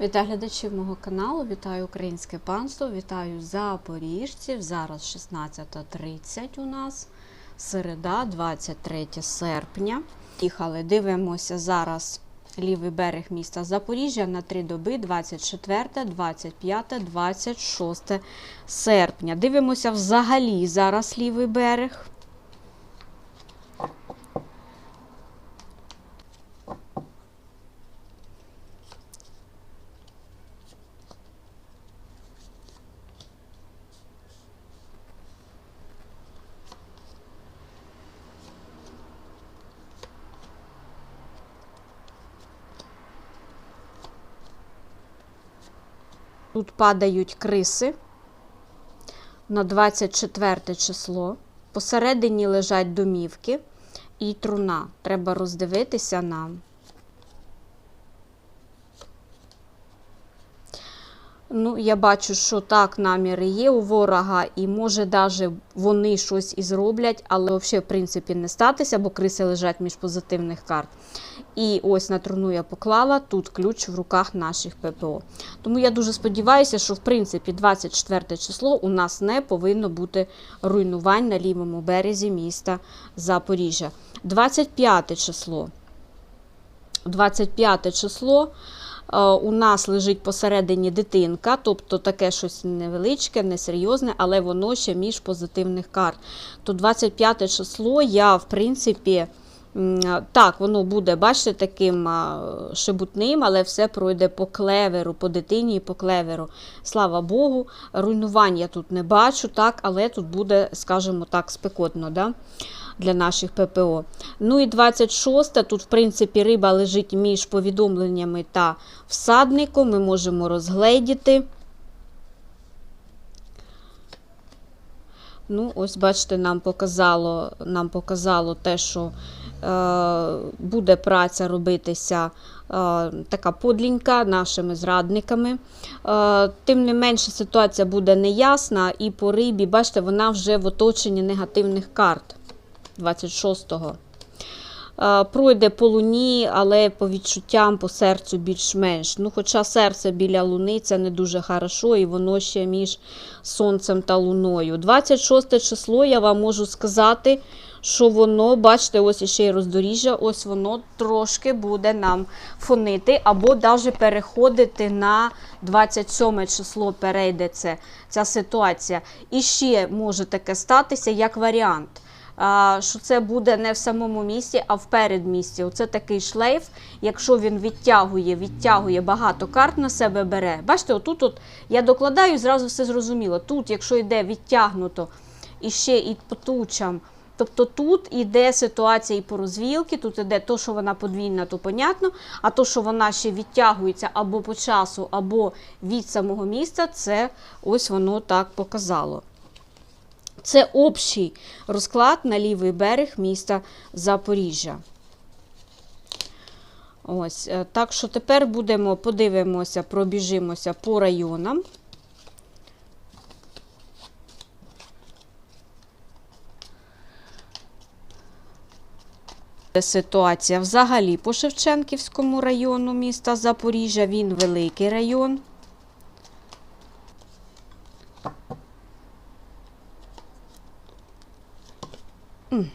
Вітаю глядачів мого каналу, вітаю українське панство, вітаю запоріжців. Зараз 16.30 у нас, середа, 23 серпня. Їхали, дивимося зараз лівий берег міста Запоріжжя на три доби 24, 25, 26 серпня. Дивимося взагалі зараз лівий берег. Тут падають криси на 24 число. Посередині лежать домівки і труна. Треба роздивитися нам. Ну, я бачу, що так наміри є у ворога, і може навіть вони щось і зроблять, але взагалі, в принципі, не статися, бо криси лежать між позитивних карт. І ось на труну я поклала тут ключ в руках наших ППО. Тому я дуже сподіваюся, що в принципі 24 число у нас не повинно бути руйнувань на лівому березі міста Запоріжжя. 25 число. 25 число. Е, У нас лежить посередині дитинка, тобто таке щось невеличке, несерйозне, але воно ще між позитивних карт. То 25 число я, в принципі, так, воно буде, бачите, таким шебутним, але все пройде по клеверу, по дитині і по клеверу. Слава Богу, руйнувань я тут не бачу, так, але тут буде, скажімо так, спекотно. Да? Для наших ППО. Ну і 26 тут, в принципі, риба лежить між повідомленнями та всадником. Ми можемо розгледіти. Ну, ось, бачите, нам показало, нам показало те, що е, буде праця робитися е, така подлінька нашими зрадниками. Е, тим не менше, ситуація буде неясна, і по рибі, бачите, вона вже в оточенні негативних карт 26-го. Е, Пройде по луні, але по відчуттям, по серцю більш-менш. Ну, Хоча серце біля луни це не дуже хорошо, і воно ще між сонцем та луною. 26 число я вам можу сказати, що воно, бачите, ось іще й роздоріжжя, ось воно трошки буде нам фонити, або навіть переходити на 27 число перейде це, ця ситуація. І ще може таке статися як варіант що це буде не в самому місці, а в передмісті. Оце такий шлейф, якщо він відтягує, відтягує багато карт на себе бере. Бачите, отут от я докладаю зразу все зрозуміло. Тут, якщо йде відтягнуто і ще і по тучам, Тобто тут іде ситуація і по розвілки, тут іде то, що вона подвійна, то понятно, а то, що вона ще відтягується або по часу, або від самого місця, це ось воно так показало. Це общий розклад на лівий берег міста Запоріжжя. Ось, е, так що тепер будемо подивимося, пробіжимося по районам. Ситуація взагалі по Шевченківському району міста Запоріжжя. Він великий район. Так,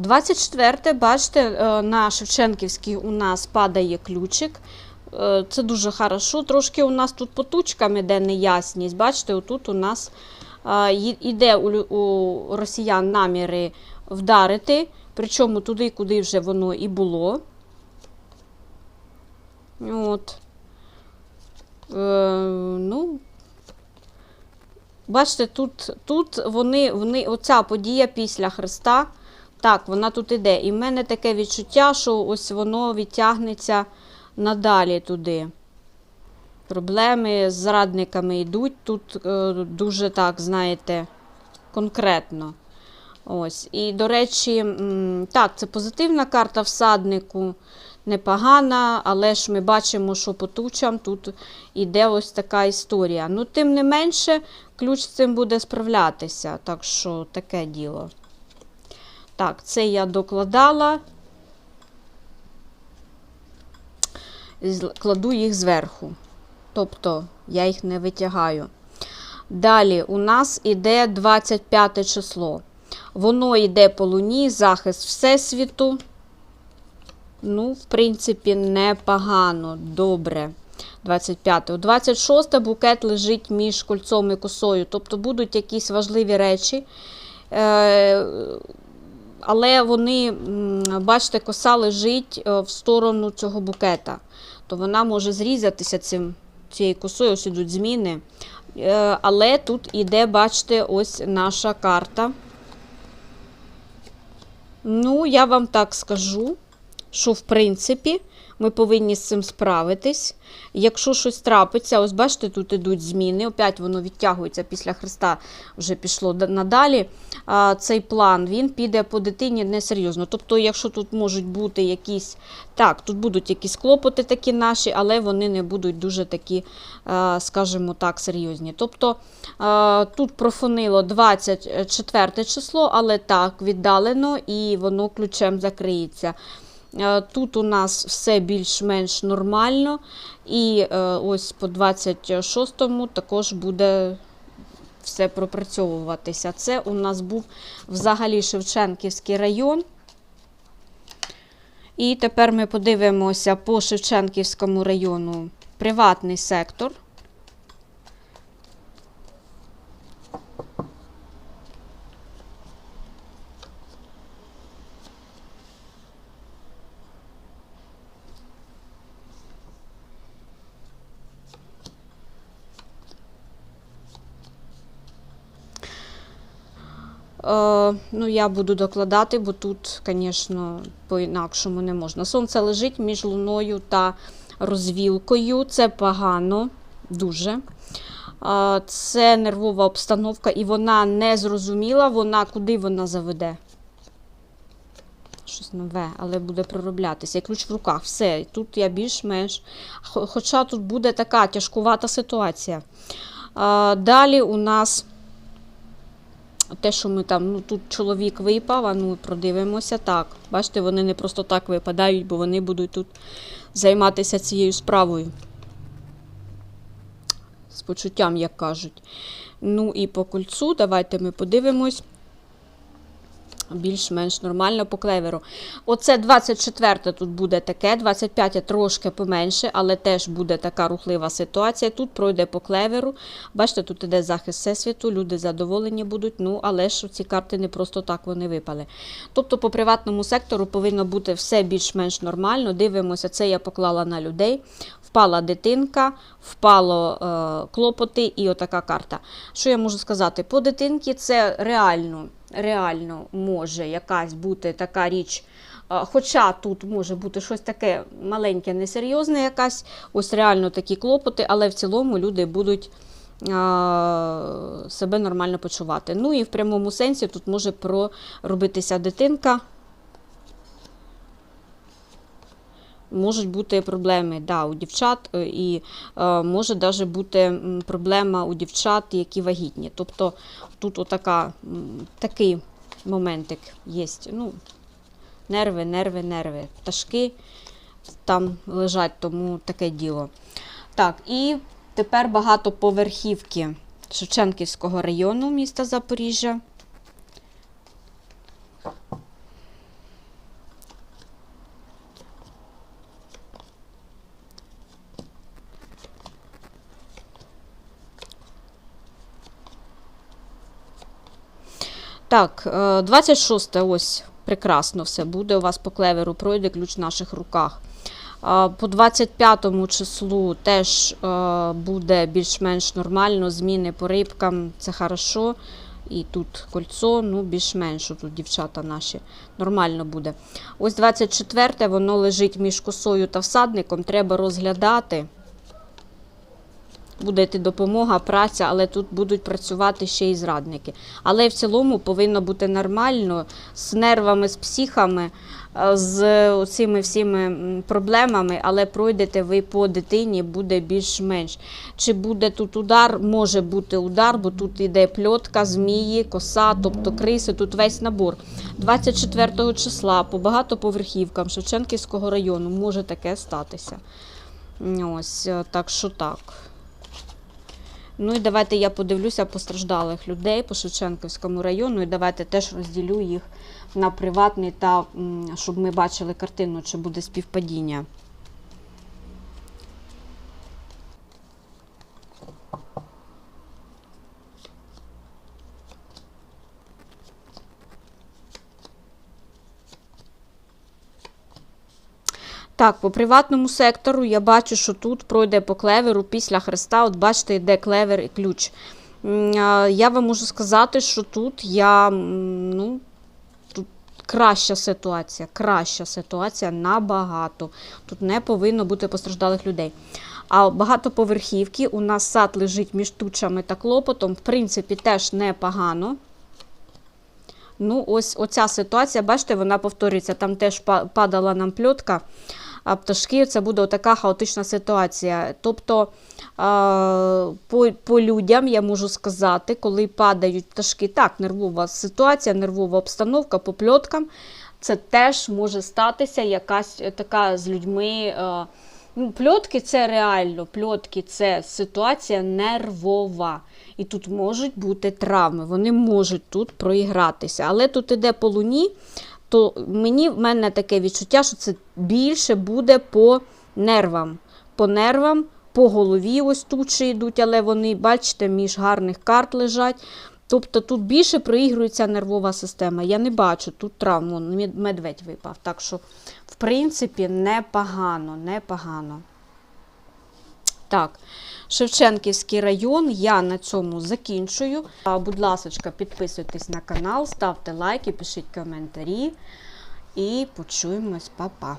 24, бачите, е, на Шевченківській у нас падає ключик. Е, Це дуже хорошо. Трошки у нас тут по тучкам іде неясність. Бачите, отут у нас е, й- іде у, у росіян наміри вдарити, причому туди, куди вже воно і було. От. Е, ну, бачите, тут, тут вони, вони, оця подія після Христа. Так, вона тут іде. І в мене таке відчуття, що ось воно відтягнеться надалі туди. Проблеми з зрадниками йдуть тут е, дуже так, знаєте, конкретно. Ось. І, до речі, так, це позитивна карта всаднику. непогана, але ж ми бачимо, що по тучам тут іде ось така історія. Ну, тим не менше, ключ з цим буде справлятися. Так що таке діло. Так, це я докладала. Кладу їх зверху. Тобто я їх не витягаю. Далі у нас іде 25 число. Воно йде по луні, захист Всесвіту. Ну, в принципі, непогано, добре. 25. У 26 букет лежить між кольцом і косою. Тобто будуть якісь важливі речі. Е, але вони, бачите, коса лежить е, в сторону цього букета. То вона може зрізатися цим, цією косою, ось ідуть зміни. Е, Але тут іде, бачите, ось наша карта. Ну, я вам так скажу, що в принципі ми повинні з цим справитись. Якщо щось трапиться, ось бачите, тут ідуть зміни, опять воно відтягується після Христа, вже пішло надалі. А, цей план він піде по дитині несерйозно. Тобто, якщо тут можуть бути якісь, так, тут будуть якісь клопоти такі наші, але вони не будуть дуже такі, скажімо так, серйозні. Тобто тут профонило 24 число, але так, віддалено, і воно ключем закриється. Е, Тут у нас все більш-менш нормально. І е, ось по 26-му також буде все пропрацьовуватися. Це у нас був взагалі Шевченківський район. І тепер ми подивимося по Шевченківському району приватний сектор. Ну, я буду докладати, бо тут, звісно, по-інакшому не можна. Сонце лежить між луною та розвілкою. Це погано, дуже. Е, це нервова обстановка, і вона не зрозуміла, вона куди вона заведе. Щось нове, але буде пророблятися. І ключ в руках. Все. Тут я більш-менш. Хоча тут буде така тяжкувата ситуація. Е, далі у нас те, що ми там, ну тут чоловік випав, а ну продивимося. Так, бачите, вони не просто так випадають, бо вони будуть тут займатися цією справою. З почуттям, як кажуть. Ну і по кольцу, давайте ми подивимось. Більш-менш нормально по клеверу. Оце 24 тут буде таке, 25 трошки поменше, але теж буде така рухлива ситуація. Тут пройде по клеверу. Бачите, тут іде захист всесвіту, люди задоволені будуть, ну але ж ці карти не просто так вони випали. Тобто по приватному сектору повинно бути все більш-менш нормально. Дивимося, це я поклала на людей. Впала дитинка, впало е, клопоти і отака карта. Що я можу сказати? По дитинці це реально, реально може якась бути така річ. е, Хоча тут може бути щось таке маленьке, несерйозне, якась, ось реально такі клопоти, але в цілому люди будуть е, себе нормально почувати. Ну і в прямому сенсі тут може проробитися дитинка. Можуть бути проблеми да, у дівчат, е, і е, може навіть бути проблема у дівчат, які вагітні. Тобто тут отака, такий моментик є. Ну, нерви, нерви, нерви. Пташки там лежать, тому таке діло. Так, і тепер багатоповерхівки Шевченківського району міста Запоріжжя. Так, е, 26 ось прекрасно все буде. У вас по клеверу пройде ключ в наших руках. По 25 числу теж е, буде більш-менш нормально. Зміни по рибкам це хорошо. І тут кольцо, ну більш-менш тут дівчата наші. Нормально буде. Ось 24 воно лежить між косою та всадником. Треба розглядати. Буде йти допомога, праця, але тут будуть працювати ще й зрадники. Але в цілому повинно бути нормально з нервами, з психами. е, з цими всіми проблемами, але пройдете ви по дитині, буде більш-менш. Чи буде тут удар? Може бути удар, бо тут іде пльотка, змії, коса, тобто криси, тут весь набор. 24 числа по багатоповерхівкам Шевченківського району може таке статися. Ось, е, так що так. Ну і давайте я подивлюся постраждалих людей по Шевченківському району, і давайте теж розділю їх на приватний та щоб ми бачили картину, чи буде співпадіння. Так, по приватному сектору я бачу, що тут пройде по клеверу після хреста. От бачите, йде клевер і ключ. Я вам можу сказати, що тут я ну, тут краща ситуація, краща ситуація набагато. Тут не повинно бути постраждалих людей. А багатоповерхівки, у нас сад лежить між тучами та клопотом, в принципі, теж непогано. Ну, ось оця ситуація, бачите, вона повторюється. Там теж падала нам пльотка, а пташки це буде така хаотична ситуація. Тобто по, по людям я можу сказати, коли падають пташки, так, нервова ситуація, нервова обстановка по пльоткам, це теж може статися якась е, така з людьми. е, Ну, пльотки це реально, пльотки це ситуація нервова. І тут можуть бути травми, вони можуть тут проігратися. Але тут іде по луні, то мені в мене таке відчуття, що це більше буде по нервам. По нервам, по голові ось тучі йдуть, але вони, бачите, між гарних карт лежать. Тобто тут більше проігрується нервова система. Я не бачу тут травм, Вон, мед- медведь випав. Так що, в принципі, непогано, непогано. Так, Шевченківський район. Я на цьому закінчую. Будь ласка, підписуйтесь на канал, ставте лайки, пишіть коментарі. І почуємось, Па-па.